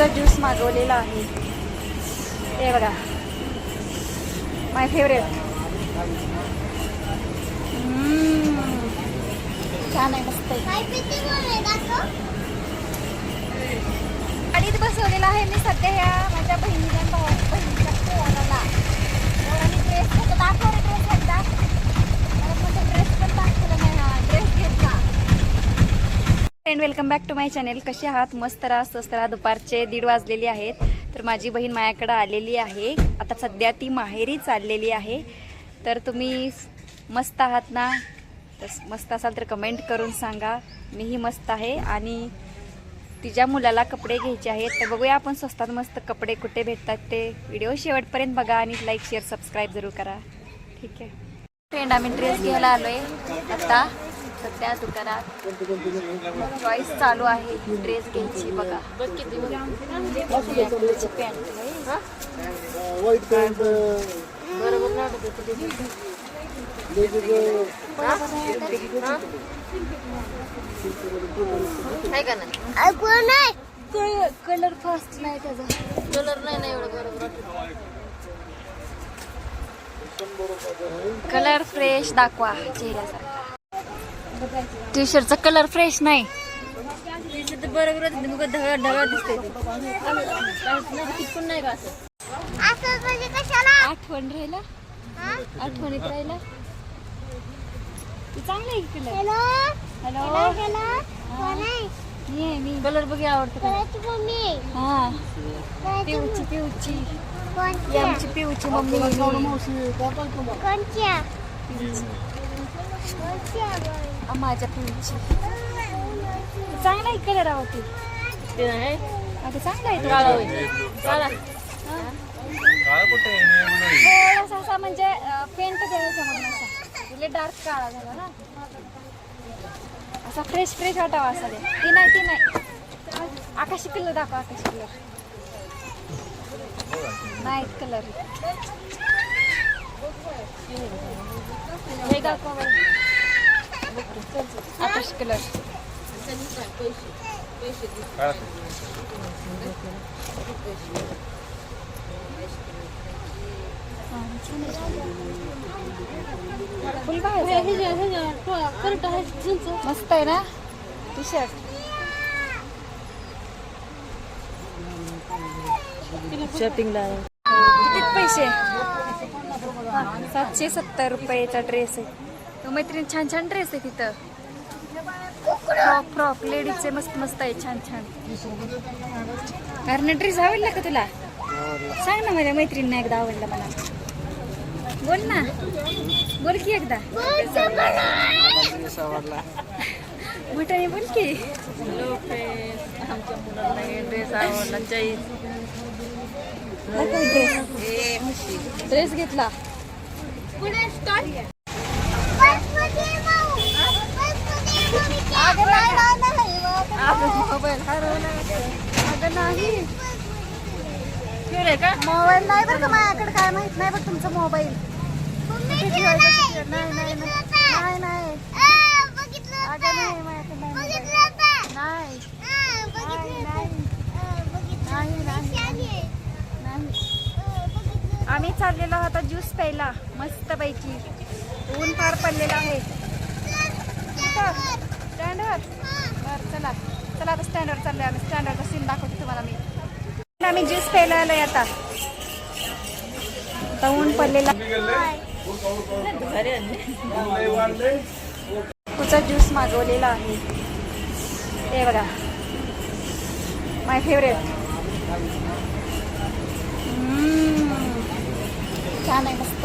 चिकूचा juice मागवलेला आहे. हे बघा. माय फेवरेट छान आहे मस्त गाडीत बसवलेला आहे मी सध्या ह्या माझ्या बहिणीला भाऊ बहिणीच्या पोराला आणि ड्रेस फक्त दाखव ड्रेस एकदा मला म्हणजे ड्रेस पण दाखवला नाही हा ड्रेस घेतला friend welcome back to my channel कसे आहात? मस्त राहा स्वस्त राहा. दुपारचे दीड वाजलेली आहेत. तर माझी बहीण माझ्याकडं आलेली आहे. आता सध्या ती माहेरी चाललेली आहे. तर तुम्ही मस्त आहात ना? तर मस्त असाल तर कमेंट करून सांगा. मीही मस्त आहे आणि तिच्या मुलाला कपडे घ्यायचे आहेत. तर बघूया आपण स्वस्तात मस्त कपडे कुठे भेटतात ते. व्हिडिओ शेवटपर्यंत बघा आणि लाईक शेअर सबस्क्राईब जरूर करा. ठीक आहे. फ्रेंड आम्ही ड्रेस घ्यायला आलो आहे आता सध्या दुकानात चॉईस चालू आहे ड्रेस घ्यायची बघा. पॅन्ट व्हाईट पॅन्ट आहे का नाही? कलर फास्ट नाही त्याचा. कलर नाही ना एवढं बरोबर. कलर फ्रेश दाखवा चेहऱ्यासारखा. टी शर्टचा कलर फ्रेश नाही बरोबर मग ढगाळ ढगाळ दिसते नाही का असं? आठवण राहिला? आठवणीत राहिला? चांगलं आहे कलर हॅलो? कलर बघ आवडतं हा. पिऊची पिऊची. ही आमची पिऊची मम्मी. आ, माझ्या पिऊची चांगला आहे कलर आवडते ते नाही आता चांगला आहे काळा तो. होईल काळा. थोडासा असा म्हणजे पेंट द्यायचा म्हणून असा. म्हणजे डार्क काळा झाला ना. असा फ्रेश फ्रेश वाटावा असा दे ती नाही ती नाही. आकाशी कलर दाखव आकाशी कलर नाईट कलर हे दाखवा बरं. आकाशी कलर मस्त आहे ना? टी शर्ट शॉपिंगला किती पैसे? सातशे सत्तर रुपयाचा ड्रेस आहे. मैत्रीण छान छान ड्रेस आहे तिथं. फ्रॉक फ्रॉक लेडीजचे मस्त मस्त आहे छान छान. कारण ड्रेस आवडला का तुला? सांग ना माझ्या मैत्रिणींना एकदा आवडला मला. बोल ना. बोल की एकदा. मोठ्याने बोल की. आमच्या मुलांना ड्रेस आवडला ड्रेस ड्रेस घेतला नाही नाही नाही अगं मोबाईल हरवला अगं नाही. का? मोबाईल नाही बरं का माझ्याकडे काय माहीत नाही बरं तुमचा मोबाईल? नाही नाही नाही. नाही नाही. अगं नाही माझ्याकडे नाही mobile. नाही. नाही नाही. नाही आम्ही चाललेलो आहोत आता ज्यूस प्यायला. मस्त पैकी ऊन फार पडलेलं आहे. चला. चला आता स्टँडवर चाललोय आम्ही. स्टँडवरचा सीन दाखवते तुम्हाला मी. आम्ही ज्यूस प्यायला येतात आता. ऊन पडलेला. तुझा ज्यूस मागवलेला आहे हे बघा. माय फेवरेट छान आहे मस्त